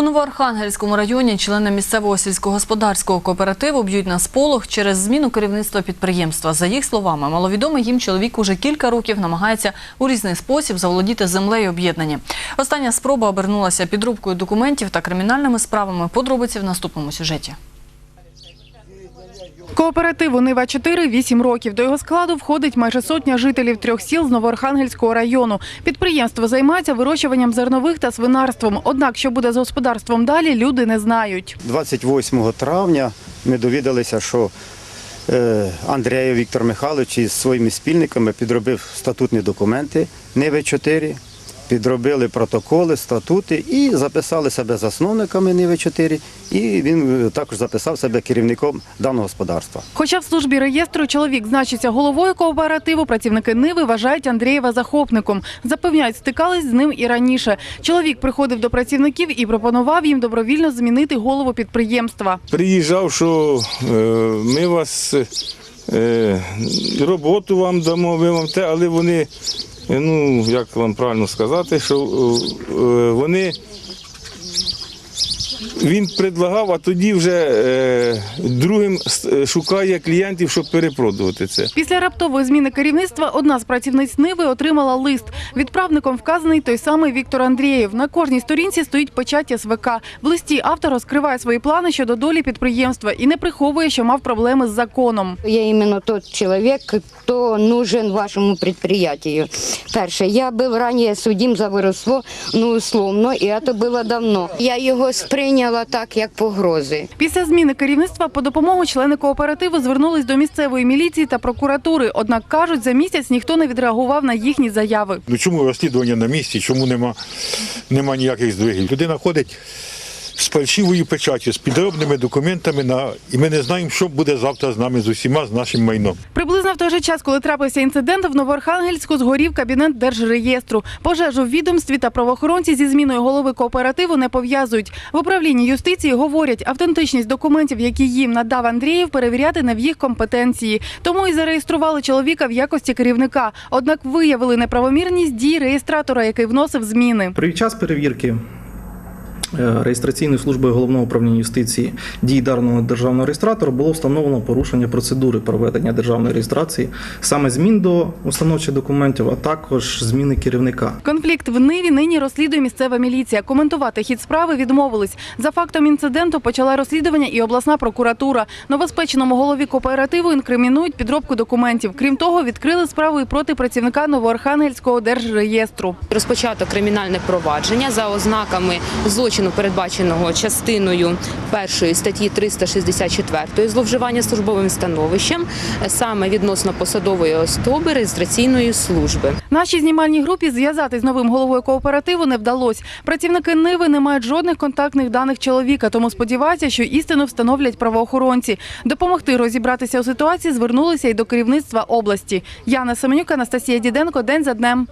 У Новоархангельському районі члени місцевого сільськогосподарського кооперативу б'ють на сполох через зміну керівництва підприємства. За їх словами, маловідомий їм чоловік уже кілька років намагається у різний спосіб заволодіти землею об'єднання. Остання спроба обернулася підробкою документів та кримінальними справами. Подробиці в наступному сюжеті. Кооперативу Нива 4 – 8 років. До його складу входить майже сотня жителів трьох сіл з Новоархангельського району. Підприємство займається вирощуванням зернових та свинарством. Однак, що буде з господарством далі, люди не знають. 28 травня ми довідалися, що е, Віктор Михайлович із своїми спільниками підробив статутні документи Ниви 4, підробили протоколи, статути і записали себе засновниками Ниви 4. І він е, також записав себе керівником даного господарства. Хоча в службі реєстру чоловік значиться головою кооперативу, працівники Ниви вважають Андрієва захопником. Запевняють, стикались з ним і раніше. Чоловік приходив до працівників і пропонував їм добровільно змінити голову підприємства. приїжджав, що е, ми вас е, роботу вам дамо, ми вам те, але вони, ну як вам правильно сказати, що е, е, вони. Він предлагав, а тоді вже е, другим е, шукає клієнтів, щоб перепродувати це. Після раптової зміни керівництва одна з працівниць Ниви отримала лист. Відправником вказаний той самий Віктор Андрієв. На кожній сторінці стоїть печать СВК. В листі автор розкриває свої плани щодо долі підприємства і не приховує, що мав проблеми з законом. Я іменно тот чоловік, хто нужен вашому предприятию. Перше, я був раніше судим за воровство, ну условно, і це було давно. Я його сприйняла так, як погрози. Після зміни керівництва по допомогу члени кооперативу звернулись до місцевої міліції та прокуратури. Однак кажуть, за місяць ніхто не відреагував на їхні заяви. Ну чому розслідування на місці, чому нема, нема ніяких здвигів? Людина ходить з фальшивою печаттю, з підробними документами, на... і ми не знаємо, що буде завтра з нами, з усіма, з нашим майном. Приблизно в той же час, коли трапився інцидент, в Новоархангельську згорів кабінет держреєстру. Пожежу в відомстві та правоохоронці зі зміною голови кооперативу не пов'язують. В управлінні юстиції говорять, автентичність документів, які їм надав Андрієв, перевіряти не в їх компетенції. Тому і зареєстрували чоловіка в якості керівника. Однак виявили неправомірність дій реєстратора, який вносив зміни. Під час перевірки реєстраційної служби головного управління юстиції дій даного державного реєстратора було встановлено порушення процедури проведення державної реєстрації, саме змін до установчих документів, а також зміни керівника. Конфлікт в Ниві нині розслідує місцева міліція. Коментувати хід справи відмовились. За фактом інциденту почала розслідування і обласна прокуратура. Новоспеченому голові кооперативу інкримінують підробку документів. Крім того, відкрили справу і проти працівника Новоархангельського держреєстру. Розпочато кримінальне провадження за ознаками злочину, передбаченого частиною першої статті 364 зловживання службовим становищем, саме відносно посадової особи реєстраційної служби. Нашій знімальній групі зв'язати з новим головою кооперативу не вдалося. Працівники Ниви не мають жодних контактних даних чоловіка, тому сподіваються, що істину встановлять правоохоронці. Допомогти розібратися у ситуації звернулися й до керівництва області. Яна Семенюк, Анастасія Діденко. День за днем.